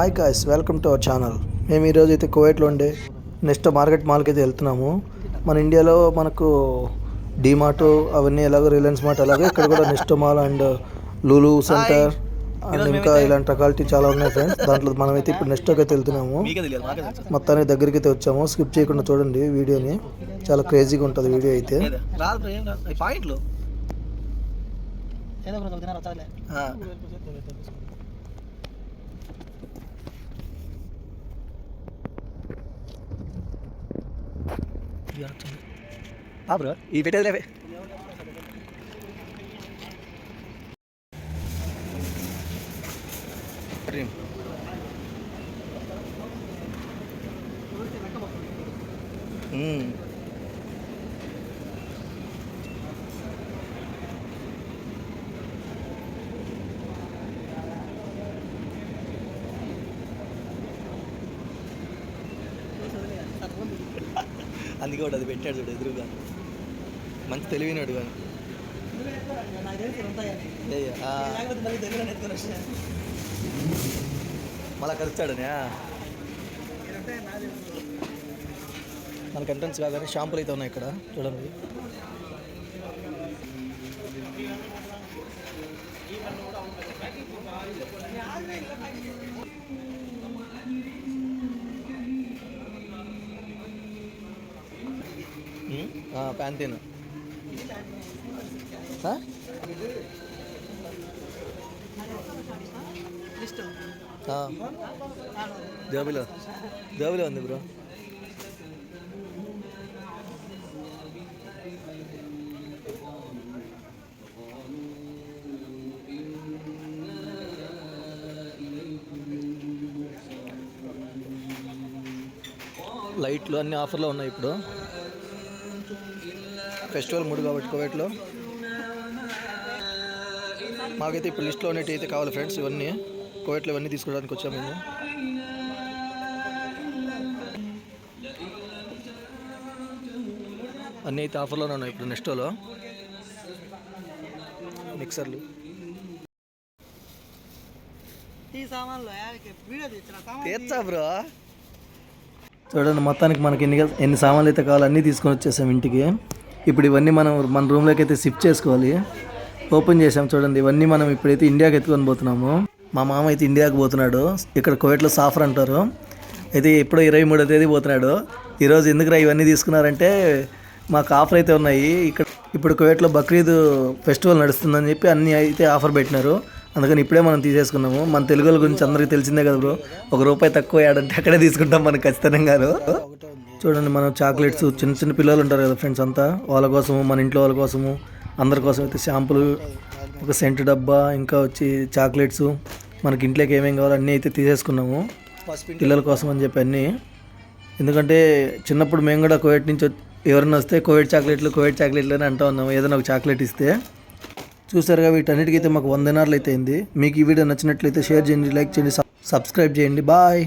Hi guys welcome to our channel మేము ఈరోజు అయితే కువైట్లో ఉండే నెక్స్ట్ మార్కెట్ మాల్కి అయితే వెళ్తున్నాము. మన ఇండియాలో మనకు డీమార్ట్ అవన్నీ ఎలాగో రిలయన్స్ మార్ట్ అలాగే ఇక్కడ కూడా next mall and Lulu centre and ఇంకా ఇలాంటి రకాలిటీ చాలా ఉన్నాయి ఫ్రెండ్స్ దాంట్లో మనమైతే ఇప్పుడు నెక్స్ట్ అయితే వెళ్తున్నాము. మీకే తెలియదు మాకే తెలుసు మొత్తానికి దగ్గరికి అయితే వచ్చాము. స్కిప్ చేయకుండా చూడండి వీడియోని. చాలా క్రేజీగా ఉంటుంది వీడియో అయితే. బ్రో ఈ పెట్టేది లేవే డ్రీమ్ మ్మ్. అందుకే వాడు అది పెట్టాడు చూడు ఎదురుగా. మంచి తెలివినాడు కానీ మళ్ళీ కలుస్తాడనే. మనకు ఎంట్రన్స్ కాగానే షాంపులు అయితే ఉన్నాయి ఇక్కడ చూడండి. ప్యాంటీన్. లిస్ట్ జోబిలో. జోబిలో ఉంది బ్రో. లైట్లు అన్ని ఆఫర్లో ఉన్నాయి ఇప్పుడు. ఫెస్టివల్ మూడు కాబట్టి కోవిడ్లో మాకైతే ఇప్పుడు లిస్ట్లో ఉన్నట్టు అయితే కావాలి ఫ్రెండ్స్ ఇవన్నీ. కోవిడ్లో ఇవన్నీ తీసుకోవడానికి వచ్చాము మేము. అన్నీ అయితే ఆఫర్లోనే ఉన్నాయి ఇప్పుడు నెక్స్టోలో మిక్సర్లు. తీర్చా బ్రో. చూడండి మొత్తానికి మనకి ఎన్ని ఎన్ని సామాన్లు అయితే కావాలో అన్నీ తీసుకొని వచ్చేసాం ఇంటికి. ఇప్పుడు ఇవన్నీ మనం మన రూమ్లోకి అయితే షిఫ్ట్ చేసుకోవాలి. ఓపెన్ చేసాం చూడండి ఇవన్నీ మనం ఇప్పుడైతే ఇండియాకి ఎత్తుకొని పోతున్నాము. మా మామ అయితే ఇండియాకి పోతున్నాడు. ఇక్కడ కువైట్లో సాఫర్ అంటారు. అయితే ఎప్పుడో ఇరవై మూడో తేదీ పోతున్నాడు. ఈరోజు ఎందుకురా ఇవన్నీ తీసుకున్నారంటే మాకు ఆఫర్ అయితే ఉన్నాయి. ఇక్కడ ఇప్పుడు కువైట్లో బక్రీద్ ఫెస్టివల్ నడుస్తుందని చెప్పి అన్నీ అయితే ఆఫర్ పెట్టినారు. అందుకని ఇప్పుడే మనం తీసేసుకున్నాము. మన తెలుగుల గురించి అందరికీ తెలిసిందే కదా బ్రో. ఒక రూపాయి తక్కువ ఏడంటే అక్కడే తీసుకుంటాం మనకు ఖచ్చితంగా చూడండి మనం చాక్లెట్స్ చిన్న చిన్న పిల్లలు ఉంటారు కదా ఫ్రెండ్స్ అంతా. వాళ్ళ కోసము మన ఇంట్లో వాళ్ళ కోసము అందరి కోసం అయితే షాంపులు ఒక సెంట్ డబ్బా ఇంకా వచ్చి చాక్లెట్స్. మనకి ఇంట్లోకి ఏమేమి కావాలో అన్నీ అయితే తీసేసుకున్నాము. పిల్లల కోసం అని చెప్పి అన్నీ. ఎందుకంటే చిన్నప్పుడు మేము కూడా కోవిడ్ నుంచి ఎవరైనా వస్తే కోవిడ్ చాక్లెట్లు కోవిడ్ చాక్లెట్లు అని అంటూ ఉన్నాము. ఏదైనా ఒక చాక్లెట్ ఇస్తే. చూసారుగా వీటన్నిటికైతే మాకు వందనార్లు అయితే అయింది మీకు ఈ వీడియో నచ్చినట్లయితే షేర్ చేయండి లైక్ చేయండి సబ్- సబ్స్క్రైబ్ చేయండి. బాయ్